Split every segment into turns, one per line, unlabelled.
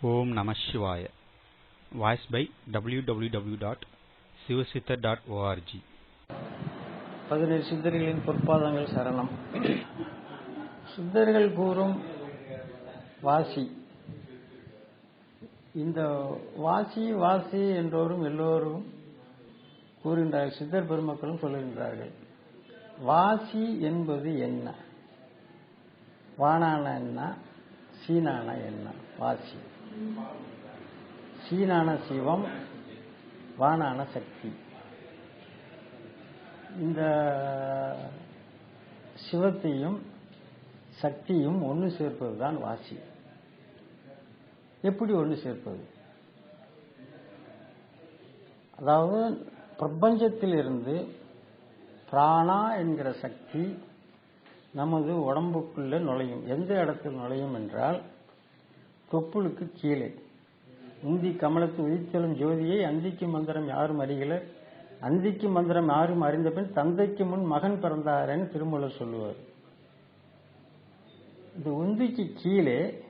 ஓம் நம சிவாய. Voice by W W W dot Sivasiddhar dot ORG
பதினேழு சித்தர்களின் பொற்பாதங்கள் சரணம். சித்தர்கள் கூறும் வாசி. இந்த வாசி வாசி என்றோரும் எல்லோரும் கூறுகின்றார்கள் சித்தர் பெருமக்களும் சொல்லுகின்றார்கள். வாசி என்பது என்ன? வானான என்ன? சீனான என்ன? வாசி. சீனான சிவம் வானான சக்தி. இந்த சிவத்தையும் சக்தியும் ஒன்று சேர்ப்பது தான் வாசி. எப்படி ஒன்று சேர்ப்பது? அதாவது பிரபஞ்சத்திலிருந்து பிராணா என்கிற சக்தி நமது உடம்புக்குள்ளே நுழையும். எந்த இடத்தில் நுழையும் என்றால் தொப்புளுக்கு கீழே. உந்தி கமலத்து உதித்தெழும் ஜோதியை அந்திக்கு மந்திரம் யாரும் அறிகலர் அந்திக்கு மந்திரம் யாரும் அறிந்த பின் தந்தைக்கு முன் மகன் பிறந்தாரன்னு திருமூலர் சொல்லுவார். இந்த உந்திக்கு கீழே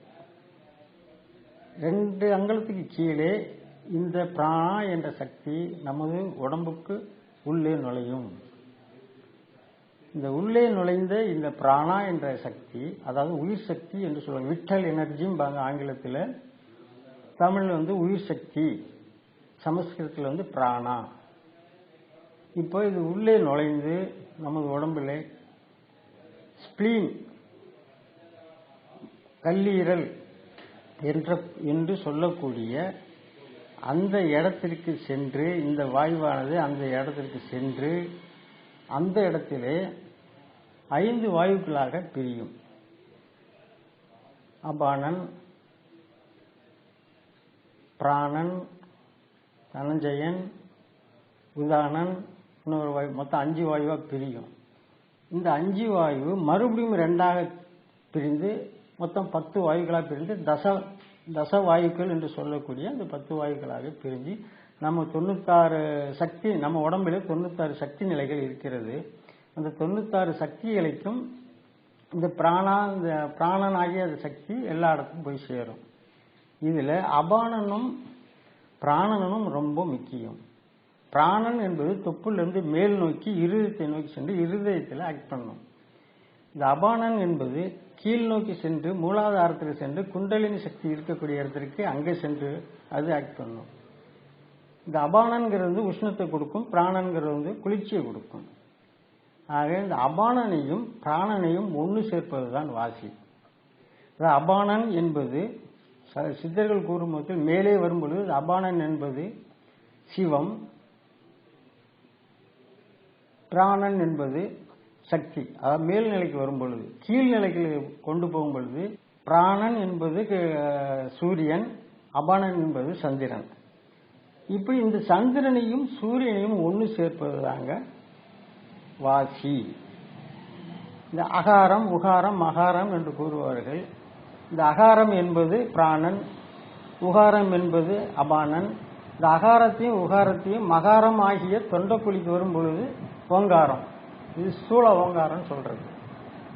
ரெண்டு அங்கலத்துக்கு கீழே இந்த பிராணா என்ற சக்தி நமது உடம்புக்கு உள்ளே நுழையும். இந்த உள்ளே நுழைந்த இந்த பிராணா என்ற சக்தி அதாவது உயிர் சக்தி என்று சொல்லுவாங்க. விட்டல் எனர்ஜிம்பாங்க ஆங்கிலத்தில். தமிழ் வந்து உயிர் சக்தி சமஸ்கிருதத்தில் வந்து பிராணா. இப்போ இது உள்ளே நுழைந்து நமது உடம்புல ஸ்பிளீன் கல்லீரல் என்ற என்று சொல்லக்கூடிய அந்த இடத்திற்கு சென்று இந்த வாயுவானது அந்த இடத்திற்கு சென்று அந்த இடத்திலே ஐந்து வாயுக்களாக பிரியும். அபானன் பிராணன் தனஞ்சயன் உதானன் இன்னொரு வாயு மொத்தம் அஞ்சு வாயுவாக பிரியும். இந்த அஞ்சு வாயு மறுபடியும் ரெண்டாக பிரிந்து மொத்தம் பத்து வாயுக்களாக பிரிந்து தச தச வாயுக்கள் என்று சொல்லக்கூடிய அந்த பத்து வாயுக்களாக பிரிஞ்சு நம்ம தொண்ணூத்தாறு சக்தி நம்ம உடம்புல தொண்ணூத்தாறு சக்தி நிலைகள் இருக்கிறது. அந்த தொண்ணூத்தாறு சக்திகளுக்கும் இந்த பிராணா இந்த பிராணன் ஆகிய அந்த சக்தி எல்லா இடத்துக்கும் போய் சேரும். இதில் அபானனும் பிராணனும் ரொம்ப முக்கியம். பிராணன் என்பது தொப்புலேருந்து மேல் நோக்கி இருதயத்தை நோக்கி சென்று இருதயத்தில் ஆக்ட் பண்ணும். இந்த அபானன் என்பது கீழ் நோக்கி சென்று மூலாதாரத்தில் சென்று குண்டலினி சக்தி இருக்கக்கூடிய இடத்திற்கு அங்கே சென்று அது ஆக்ட் பண்ணும். இந்த அபானன்கிறது உஷ்ணத்தை கொடுக்கும் பிராணங்கிறது வந்து குளிர்ச்சியை கொடுக்கும். ஆக இந்த அபானனையும் பிராணனையும் ஒன்று சேர்ப்பதுதான் வாசி. அபானன் என்பது சித்தர்கள் கூறும்போது மேலே வரும்பொழுது அபானன் என்பது சிவம் பிராணன் என்பது சக்தி. அதாவது மேல்நிலைக்கு வரும் பொழுது கீழ்நிலைக்கு கொண்டு போகும் பொழுது பிராணன் என்பது சூரியன் அபானன் என்பது சந்திரன். இப்படி இந்த சந்திரனையும் சூரியனையும் ஒன்று சேர்ப்பது தாங்க வாசி. இந்த அகாரம் உகாரம் மகாரம் என்று கூறுவார்கள் இந்த அகாரம் என்பது பிராணன் உகாரம் என்பது அபானன் இந்த அகாரத்தையும் உகாரத்தையும் மகாரம் ஆகிய தொண்டக்குழிக்கு வரும் பொழுது ஓங்காரம். இது சூழ ஓங்காரம் சொல்றது.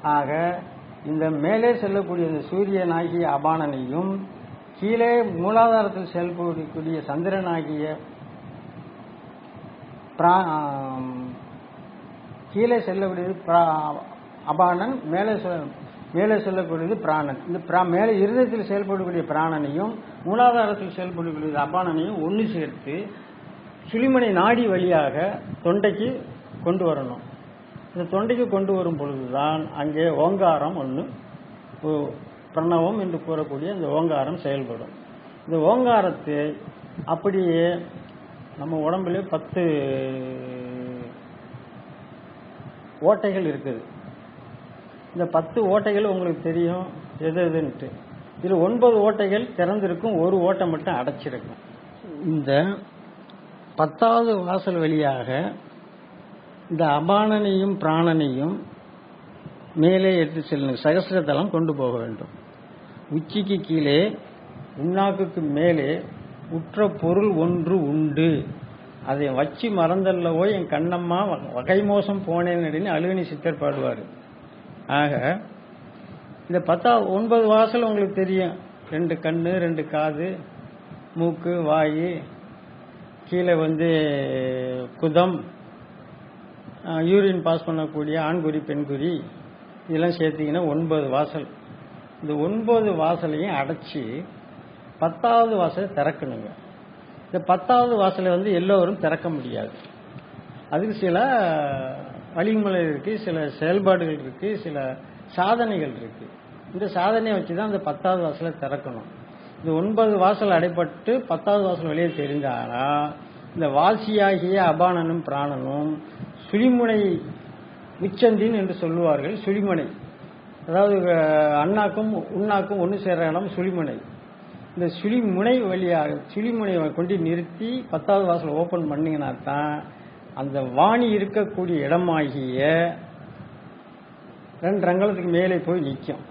ஆக இந்த மேலே செல்லக்கூடிய இந்த சூரியன் ஆகிய அபானனையும் கீழே மூலாதாரத்தில் செயல்படக்கூடிய சந்திரனாகிய கீழே செல்லக்கூடியது அபானன் மேலே மேலே செல்லக்கூடியது பிராணன். இந்த பிரா மேலே இருதயத்தில் செயல்படக்கூடிய பிராணனையும் மூலாதாரத்தில் செயல்படக்கூடிய அபானனையும் ஒன்று சேர்த்து சுழிமனை நாடி வழியாக தொண்டைக்கு கொண்டு வரணும். இந்த தொண்டைக்கு கொண்டு வரும் பொழுதுதான் அங்கே ஓங்காரம் ஒன்று பிரணவம் என்று கூறக்கூடிய இந்த ஓங்காரம் செயல்படும். இந்த ஓங்காரத்தை அப்படியே நம்ம உடம்புல பத்து ஓட்டைகள் இருக்குது. இந்த பத்து ஓட்டைகள் உங்களுக்கு தெரியும் எது எதுன்ட்டு இதில் ஒன்பது ஓட்டைகள் திறந்திருக்கும் ஒரு ஓட்டை மட்டும் அடைச்சிருக்கும். இந்த பத்தாவது வாசல் வழியாக இந்த அபானனையும் பிராணனையும் மேலே எடுத்து செல்லும் சகசிரத்தலம் கொண்டு போக வேண்டும். உச்சிக்கு கீழே உண்ணாக்குக்கு மேலே உற்ற பொருள் ஒன்று உண்டு. அதை வச்சு மறந்தல்லவோ என் கண்ணம்மா வகை மோசம் போனேன் அப்படின்னு அழுவினி சித்தர் பாடுவார். ஆக இந்த பத்தா ஒன்பது வாசல் உங்களுக்கு தெரியும். ரெண்டு கண்ணு ரெண்டு காது மூக்கு வாய் கீழே வந்து குதம் யூரின் பாஸ் பண்ணக்கூடிய ஆண்குறி பெண்குறி இதெல்லாம் சேர்த்திங்கன்னா ஒன்பது வாசல். இந்த ஒன்பது வாசலையும் அடைச்சி பத்தாவது வாசலை திறக்கணுங்க. இந்த பத்தாவது வாசலை வந்து எல்லோரும் திறக்க முடியாது. அதுக்கு சில வழிமுறை இருக்கு சில செயல்பாடுகள் இருக்கு சில சாதனைகள் இருக்கு. இந்த சாதனையை வச்சு தான் அந்த பத்தாவது வாசலை திறக்கணும். இந்த ஒன்பது வாசல் அடைப்பட்டு பத்தாவது வாசல் வெளியே தெரிஞ்சானா இந்த வாசியாகிய அபானனும் பிராணனும் சுழிமுனை உச்சந்தின் என்று சொல்லுவார்கள் சுழிமுனை. அதாவது அண்ணாக்கும் உண்ணாக்கும் ஒன்று சேர்ற இடம் சுழிமுனை. இந்த சுழிமுனை வழியாக சுழிமுனையை கொண்டு நிறுத்தி பத்தாவது வாசல் ஓபன் பண்ணீங்கன்னா தான் அந்த வாணி இருக்கக்கூடிய இடமாகிய ரெண்டு ரங்கலத்துக்கு மேலே போய் நிற்கும்.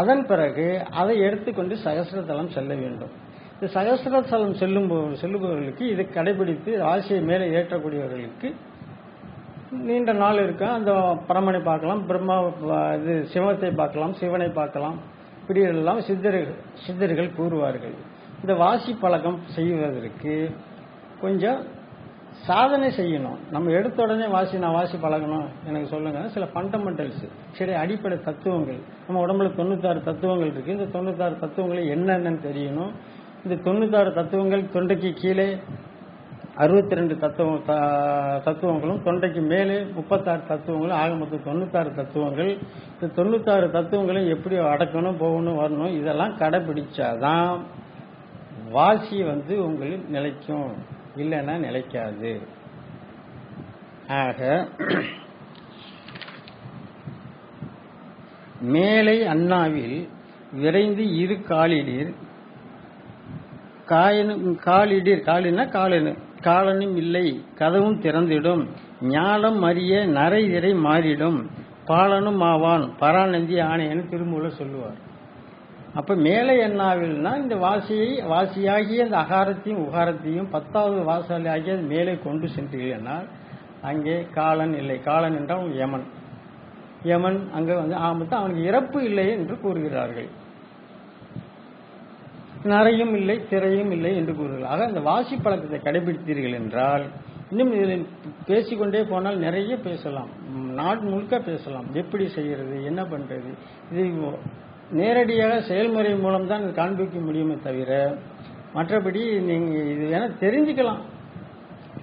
அதன் பிறகு அதை எடுத்துக்கொண்டு சகசிரதலம் செல்ல வேண்டும். இந்த சகசிரதலம் செல்லும் செல்லுபவர்களுக்கு இதை கடைபிடித்து ராசியை மேலே ஏற்றக்கூடியவர்களுக்கு நீண்ட நாள் இருக்கும் அந்த பரமனை பார்க்கலாம் பிரம்மா இது சிவத்தை பார்க்கலாம் சிவனை பார்க்கலாம். இப்படி எல்லாம் சித்தர்கள் சித்தர்கள் கூறுவார்கள். இந்த வாசி பழக்கம் செய்வதற்கு கொஞ்சம் சாதனை செய்யணும். நம்ம எடுத்த உடனே வாசி நான் வாசி பழகணும். எனக்கு சொல்லுங்க. சில ஃபண்டமெண்டல்ஸ் சில அடிப்படை தத்துவங்கள். நம்ம உடம்புல தொண்ணூத்தாறு தத்துவங்கள் இருக்கு. இந்த தொண்ணூத்தாறு தத்துவங்களை என்னென்னு தெரியணும். இந்த தொண்ணூத்தாறு தத்துவங்கள் தொண்டைக்கு கீழே அறுபத்தி ரெண்டு தத்துவம் த- தத்துவங்களும் தொண்டைக்கு மேலே முப்பத்தாறு தத்துவங்களும் ஆக மொத்தம் தொண்ணூத்தாறு தத்துவங்கள். இந்த தொண்ணூத்தாறு தத்துவங்களும் எப்படி அடக்கணும் போகணும் வரணும் இதெல்லாம் கடைபிடிச்சாதான் வாசி வந்து உங்களுக்கு நிலைக்கும். இல்லைன்னா நிலைக்காது. ஆக மேலை அண்ணாவில் விரைந்து இரு காலிடீர். காயினு காலிடீர் காலினா காலனு காலனும் இல்லை கதவும் திறந்திடும். ஞானம் அறிய நரை திரை மாறிடும். பாலனும் ஆவான் பராநந்தி ஆணையன்னு திருமூல சொல்லுவார். அப்ப மேலே என்னாவில்னா இந்த வாசியை வாசியாகிய இந்த அகாரத்தையும் உகாரத்தையும் பத்தாவது வாசலாகிய அது மேலே கொண்டு சென்றீர்கள் அங்கே காலன் இல்லை. காலன் என்றால் யமன். யமன் அங்கே வந்து ஆமத்து அவனுக்கு இறப்பு இல்லை என்று கூறுகிறார்கள். நரையும் இல்லை திரையும் இல்லை என்று கூறுகிறார்கள். ஆக அந்த வாசி பழக்கத்தை கடைபிடித்தீர்கள் என்றால் இன்னும் இதில் பேசிக்கொண்டே போனால் நிறைய பேசலாம். நாடு முழுக்க பேசலாம். எப்படி செய்யறது என்ன பண்றது? இது நேரடியாக செயல்முறை மூலம் தான் காண்பிக்க முடியுமே தவிர மற்றபடி நீங்க இது என தெரிஞ்சுக்கலாம்.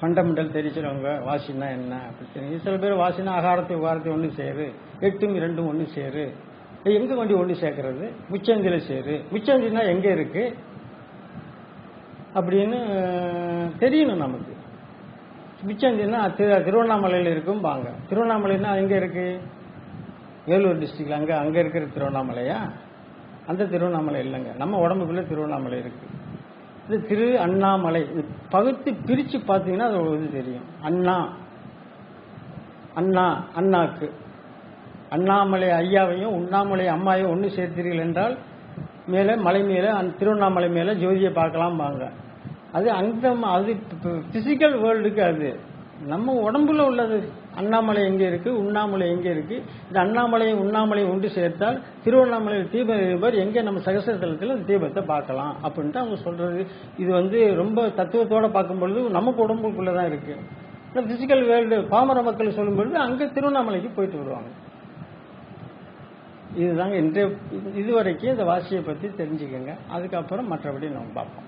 ஃபண்டமெண்டல் தெரிஞ்சவங்க வாசினா என்ன? அப்படி தெரிஞ்சு சில பேர் வாசினா அகாரத்தை உகாரத்தை ஒன்று சேரு. எட்டும் இரண்டும் ஒன்று சேரு. எங்க கொண்டு ஒன்று சேர்க்கறது? முச்சந்தில சேரு. முச்சந்தினா எங்க இருக்கு? அப்படின்னு தெரியணும் நமக்கு. முச்சந்தினா திரு திருவண்ணாமலையில் இருக்கும் பாங்க திருவண்ணாமலைன்னா எங்க இருக்கு? வேலூர் டிஸ்ட்ரிக்ட்ல அங்க அங்க இருக்கிற திருவண்ணாமலையா? அந்த திருவண்ணாமலை இல்லைங்க. நம்ம உடம்புக்குள்ள திருவண்ணாமலை இருக்கு. இது திரு அண்ணாமலை. பகுத்து பிரிச்சு பார்த்தீங்கன்னா அது இது தெரியும். அண்ணா. அண்ணா அண்ணாக்கு. அண்ணாமலை ஐயாவையும் உண்ணாமலை அம்மாவையும் ஒன்று சேர்த்தீர்கள் என்றால் மேலே மலை மேலே அந்த திருவண்ணாமலை மேலே ஜோதியை பார்க்கலாம் வாங்க. அது அந்த அது பிசிக்கல் வேர்ல்டுக்கு அது. நம்ம உடம்புல உள்ளது. அண்ணாமலை எங்கே இருக்கு? உண்ணாமலை எங்கே இருக்கு? இந்த அண்ணாமலையும் உண்ணாமலையும் ஒன்று சேர்த்தால் திருவண்ணாமலையில் தீப எரிபவர் எங்கே? நம்ம சகசரத்தலத்தில் அந்த தீபத்தை பார்க்கலாம். அப்படின்ட்டு அவங்க சொல்றது. இது வந்து ரொம்ப தத்துவத்தோட பார்க்கும் பொழுது நமக்கு உடம்புக்குள்ளே தான் இருக்கு. இந்த பிசிக்கல் வேர்ல்டு பாமர மக்கள் சொல்லும் பொழுது அங்கே திருவண்ணாமலைக்கு போயிட்டு வருவாங்க. இதுதாங்க இன்றைய இதுவரைக்கும் இந்த வாசியை பற்றி தெரிஞ்சுக்கோங்க. அதுக்கப்புறம் மற்றபடி நம்ம பார்ப்போம்.